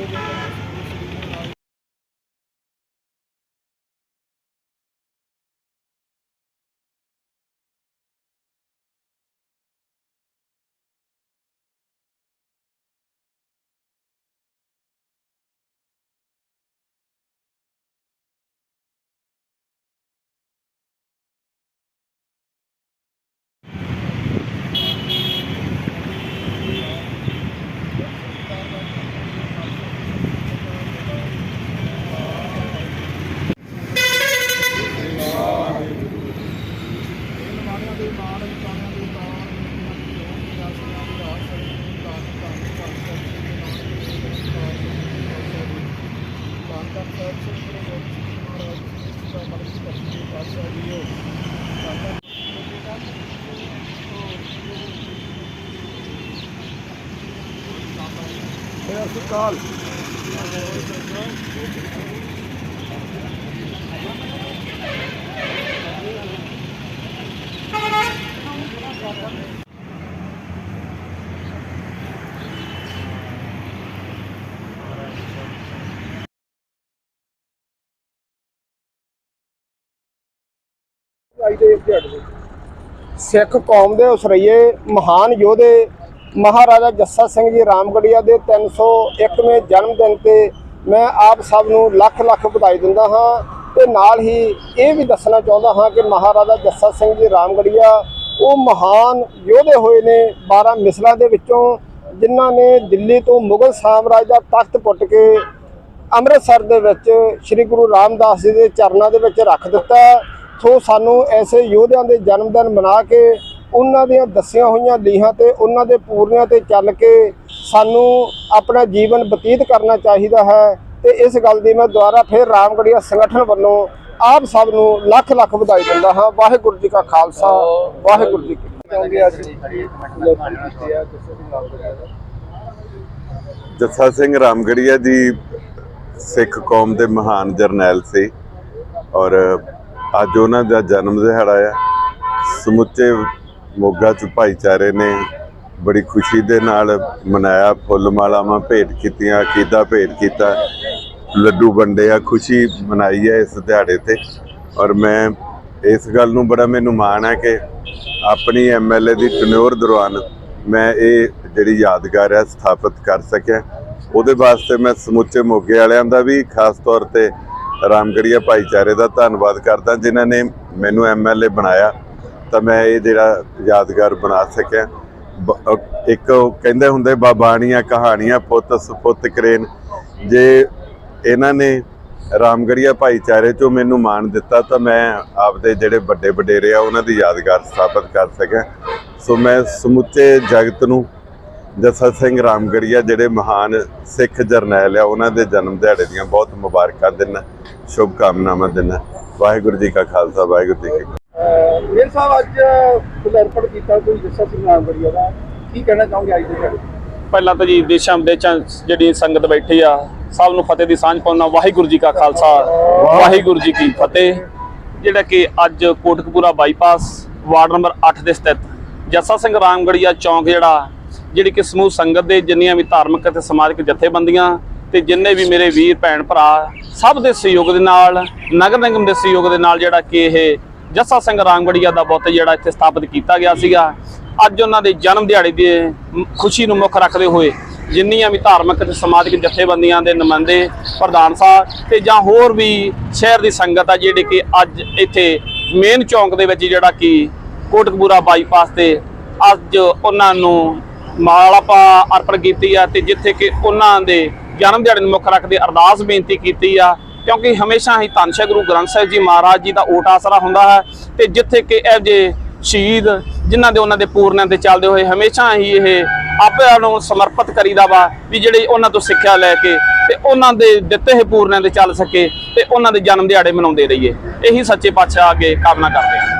Thank you. ਧੰਨ ਸਤਿ ਸਿੱਖ ਕੌਮ ਦੇ ਉਸਰਈਏ ਮਹਾਨ ਯੋਧੇ ਮਹਾਰਾਜਾ ਜੱਸਾ ਸਿੰਘ ਜੀ ਰਾਮਗੜੀਆ ਦੇ 301ਵੇਂ ਜਨਮ ਦਿਨ ਤੇ ਮੈਂ ਆਪ ਸਭ ਨੂੰ ਲੱਖ ਲੱਖ ਵਧਾਈ ਦਿੰਦਾ ਹਾਂ ਤੇ ਨਾਲ ਹੀ ਇਹ ਵੀ ਦੱਸਣਾ ਚਾਹੁੰਦਾ ਹਾਂ ਕਿ ਮਹਾਰਾਜਾ ਜੱਸਾ ਸਿੰਘ ਜੀ ਰਾਮਗੜੀਆ, ਉਹ ਮਹਾਨ ਯੋਧੇ ਹੋਏ ਨੇ 12 ਮਿਸਲਾਂ ਦੇ ਵਿੱਚੋਂ, ਜਿਨ੍ਹਾਂ ਨੇ ਦਿੱਲੀ ਤੋਂ ਮੁਗਲ ਸਾਮਰਾਜ ਦਾ ਤਖਤ ਪੁੱਟ ਕੇ ਅੰਮ੍ਰਿਤਸਰ ਦੇ ਵਿੱਚ ਸ੍ਰੀ ਗੁਰੂ ਰਾਮਦਾਸ ਜੀ ਦੇ ਚਰਨਾਂ ਦੇ ਵਿੱਚ ਰੱਖ ਦਿੱਤਾ। ਸੋ ਸਾਨੂੰ ਐਸੇ ਯੋਧਿਆਂ ਦੇ ਜਨਮ ਦਿਨ ਮਨਾ ਕੇ ਉਹਨਾਂ ਦੀਆਂ ਦੱਸੀਆਂ ਹੋਈਆਂ ਲੀਹਾਂ ਤੇ ਉਹਨਾਂ ਦੇ ਪੂਰਨਿਆਂ ਤੇ ਚੱਲ ਕੇ ਸਾਨੂੰ ਆਪਣਾ ਜੀਵਨ ਬਤੀਤ ਕਰਨਾ ਚਾਹੀਦਾ ਹੈ ਤੇ ਇਸ ਗੱਲ ਦੀ ਮੈਂ ਦੁਆਰਾ ਫਿਰ ਰਾਮਗੜੀਆ ਸੰਗਠਨ ਵੱਲੋਂ ਆਪ ਸਭ ਨੂੰ ਲੱਖ ਲੱਖ ਵਧਾਈ ਦਿੰਦਾ ਹਾਂ। ਵਾਹਿਗੁਰੂ ਜੀ ਕਾ ਖਾਲਸਾ, ਵਾਹਿਗੁਰੂ ਜੀ ਕੀ ਜੱਸਾ ਸਿੰਘ ਰਾਮਗੜੀਆ ਜੀ ਸਿੱਖ ਕੌਮ ਦੇ ਮਹਾਨ ਜਰਨੈਲ ਸੀ ਔਰ ਅੱਜ ਉਹਨਾਂ ਦਾ ਜਨਮ ਦਿਹਾੜਾ ਆ। ਸਮੁੱਚੇ ਮੋਗਾ ਚ ਭਾਈਚਾਰੇ ਨੇ ਬੜੀ ਖੁਸ਼ੀ ਦੇ ਨਾਲ ਮਨਾਇਆ, ਫੁੱਲ ਮਾਲਾਵਾਂ ਭੇਟ ਕੀਤੀਆਂ, ਅਕੀਦਾ ਭੇਟ ਕੀਤਾ, ਲੱਡੂ ਵੰਡੇ ਆ, ਖੁਸ਼ੀ ਮਨਾਈ ਹੈ ਇਸ ਦਿਹਾੜੇ ਤੇ। ਔਰ ਮੈਂ ਇਸ ਗੱਲ ਨੂੰ ਬੜਾ ਮੈਨੂੰ ਮਾਣ ਹੈ ਕਿ ਆਪਣੀ ਐਮਐਲਏ ਦੀ ਟਨਿਓਰ ਦੌਰਾਨ ਮੈਂ ਇਹ ਜਿਹੜੀ ਯਾਦਗਾਰ ਹੈ ਸਥਾਪਿਤ ਕਰ ਸਕਿਆ। ਉਹਦੇ ਵਾਸਤੇ ਮੈਂ ਸਮੁੱਚੇ ਮੋਗੇ ਵਾਲਿਆਂ ਦਾ ਵੀ ਖਾਸ ਤੌਰ ਤੇ ਰਾਮਗੜੀਆ ਭਾਈਚਾਰੇ ਦਾ ਧੰਨਵਾਦ ਕਰਦਾ, ਜਿਨ੍ਹਾਂ ਨੇ ਮੈਨੂੰ ਐਮਐਲਏ ਬਣਾਇਆ। ਤਾਂ ਮੈਂ ਇਹ ਜਿਹੜਾ ਯਾਦਗਾਰ ਬਣਾ ਸਕਿਆ। ਬ- ਇੱਕ ਕਹਿੰਦੇ ਹੁੰਦੇ, ਬਾਬਾਣੀਆਂ ਕਹਾਣੀਆਂ ਪੁੱਤ ਸੁਪੁੱਤ ਕਰੇਨ। ਜੇ ਇਹਨਾਂ ਨੇ ਰਾਮਗੜੀਆ ਭਾਈਚਾਰੇ ਚੋਂ ਮੈਨੂੰ ਮਾਣ ਦਿੱਤਾ, ਤਾਂ ਮੈਂ ਆਪਦੇ ਜਿਹੜੇ ਵੱਡੇ ਵਡੇਰੇ ਆ, ਉਹਨਾਂ ਦੀ ਯਾਦਗਾਰ ਸਥਾਪਿਤ ਕਰ ਸਕਿਆ। ਸੋ ਮੈਂ ਸਮੁੱਚੇ ਜਗਤ ਨੂੰ ਜੱਸਾ ਸਿੰਘ ਰਾਮਗੜੀਆ ਜਿਹੜੇ ਮਹਾਨ ਸਿੱਖ ਜਰਨੈਲ ਆ, ਉਹਨਾਂ ਦੇ ਜਨਮ ਦਿਹਾੜੇ ਦੀਆਂ ਬਹੁਤ ਮੁਬਾਰਕਾਂ ਦਿੰਦਾ ਸ਼ੁਭ ਕਾਮਨਾਵਾਂ ਦਿੰਦਾ। ਵਾਹਿਗੁਰੂ ਜੀ ਕਾ ਖਾਲਸਾ, ਵਾਹਿਗੁਰੂ ਜੀ ਕੀ ਮੇਰ ਸਾਹਿਬ, ਅੱਜ ਫੁੱਲਰਪਣ ਕੀਤਾ, ਕੋਈ ਜੱਸਾ ਸਿੰਘ ਰਾਮਗੜੀਆ ਦਾ? ਕੀ ਕਹਿਣਾ ਚਾਹੋਗੇ ਅੱਜ ਦੇ ਪਹਿਲਾਂ ਤਾਂ ਜੀ, ਦੇਸ਼ਾਂ ਵਿਦੇਸ਼ਾਂ ਜਿਹੜੀ ਸੰਗਤ ਬੈਠੀ ਆ, ਸਭ ਨੂੰ ਫਤਿਹ ਦੀ ਸਾਂਝ ਪਾਉਣਾ, ਵਾਹਿਗੁਰੂ ਜੀ ਕਾ ਖਾਲਸਾ, ਵਾਹਿਗੁਰੂ ਜੀ ਕੀ ਫਤਿਹ। ਜਿਹੜਾ ਕਿ ਅੱਜ ਕੋਟਕਪੂਰਾ ਬਾਈਪਾਸ ਵਾਰਡ ਨੰਬਰ 8 ਦੇ ਸਥਿਤ ਜੱਸਾ ਸਿੰਘ ਰਾਮਗੜੀਆ ਚੌਂਕ ਜਿਹੜਾ, ਜਿਹੜੀ ਕਿ ਸਮੂਹ ਸੰਗਤ ਦੇ ਜਿੰਨੀਆਂ ਵੀ ਧਾਰਮਿਕ ਅਤੇ ਸਮਾਜਿਕ ਜਥੇਬੰਦੀਆਂ ਤੇ ਜਿੰਨੇ ਵੀ ਮੇਰੇ ਵੀਰ, ਭੈਣ ਭਰਾ, ਸਭ ਦੇ ਸਹਿਯੋਗ ਦੇ ਨਾਲ, ਨਗਰ ਨਿਗਮ ਦੇ ਸਹਿਯੋਗ ਦੇ ਨਾਲ ਜਿਹੜਾ ਕਿ ਇਹ ਜੱਸਾ ਸਿੰਘ ਰਾਮਗੜੀਆ ਦਾ ਬੁੱਤ ਜਿਹੜਾ ਇੱਥੇ ਸਥਾਪਿਤ ਕੀਤਾ ਗਿਆ ਸੀਗਾ। ਅੱਜ ਉਹਨਾਂ ਦੇ ਜਨਮ ਦਿਹਾੜੇ ਦੀ ਖੁਸ਼ੀ ਨੂੰ ਮੁੱਖ ਰੱਖਦੇ ਹੋਏ ਜਿੰਨੀਆਂ ਵੀ ਧਾਰਮਿਕ ਤੇ ਸਮਾਜਿਕ ਜਥੇਬੰਦੀਆਂ ਦੇ ਨੁਮਾਇੰਦੇ ਪ੍ਰਧਾਨ ਸਾਹਿਬ ਤੇ ਜਾਂ ਹੋਰ ਵੀ ਸ਼ਹਿਰ ਦੀ ਸੰਗਤ ਆ ਜਿਹੜੇ ਕਿ ਅੱਜ ਇੱਥੇ ਮੇਨ ਚੌਂਕ ਦੇ ਵਿੱਚ ਜਿਹੜਾ ਕਿ ਕੋਟਕਪੂਰਾ ਬਾਈਪਾਸ ਤੇ ਅੱਜ ਉਹਨਾਂ ਨੂੰ ਮਾਲਾਪਾ ਅਰਪਣ ਕੀਤੀ ਆ ਤੇ ਜਿੱਥੇ ਕਿ ਉਹਨਾਂ ਦੇ ਜਨਮ ਦਿਹਾੜੇ ਨੂੰ ਮੁੱਖ ਰੱਖਦੇ ਅਰਦਾਸ ਬੇਨਤੀ ਕੀਤੀ ਆ ਕਿਉਂਕਿ ਹਮੇਸ਼ਾ ਹੀ ਧੰਨ ਗੁਰੂ ਗ੍ਰੰਥ ਸਾਹਿਬ ਜੀ ਮਹਾਰਾਜ ਜੀ ਦਾ ਓਟ ਆਸਰਾ ਹੁੰਦਾ ਹੈ ਤੇ ਜਿੱਥੇ ਕਿ ਇਹ ਜੇ ਸ਼ਹੀਦ ਜਿਨ੍ਹਾਂ ਦੇ ਉਹਨਾਂ ਦੇ ਪੂਰਨਿਆਂ ਤੇ ਚੱਲਦੇ ਹੋਏ ਹਮੇਸ਼ਾ ਹੀ ਇਹ ਆਪਿਆਂ ਨੂੰ ਸਮਰਪਿਤ ਕਰੀਦਾ ਵਾ ਵੀ ਜਿਹੜੇ ਉਹਨਾਂ ਤੋਂ ਸਿੱਖਿਆ ਲੈ ਕੇ ਤੇ ਉਹਨਾਂ ਦੇ ਦਿੱਤੇ ਹੋਏ ਪੂਰਨਿਆਂ ਤੇ ਚੱਲ ਸਕੇ ਤੇ ਉਹਨਾਂ ਦੇ ਜਨਮ ਦਿਹਾੜੇ ਮਨਾਉਂਦੇ ਰਹੀਏ। ਇਹੀ ਸੱਚੇ ਪਾਤਸ਼ਾਹ ਅੱਗੇ ਕਾਮਨਾ ਕਰਦੇ ਹਾਂ।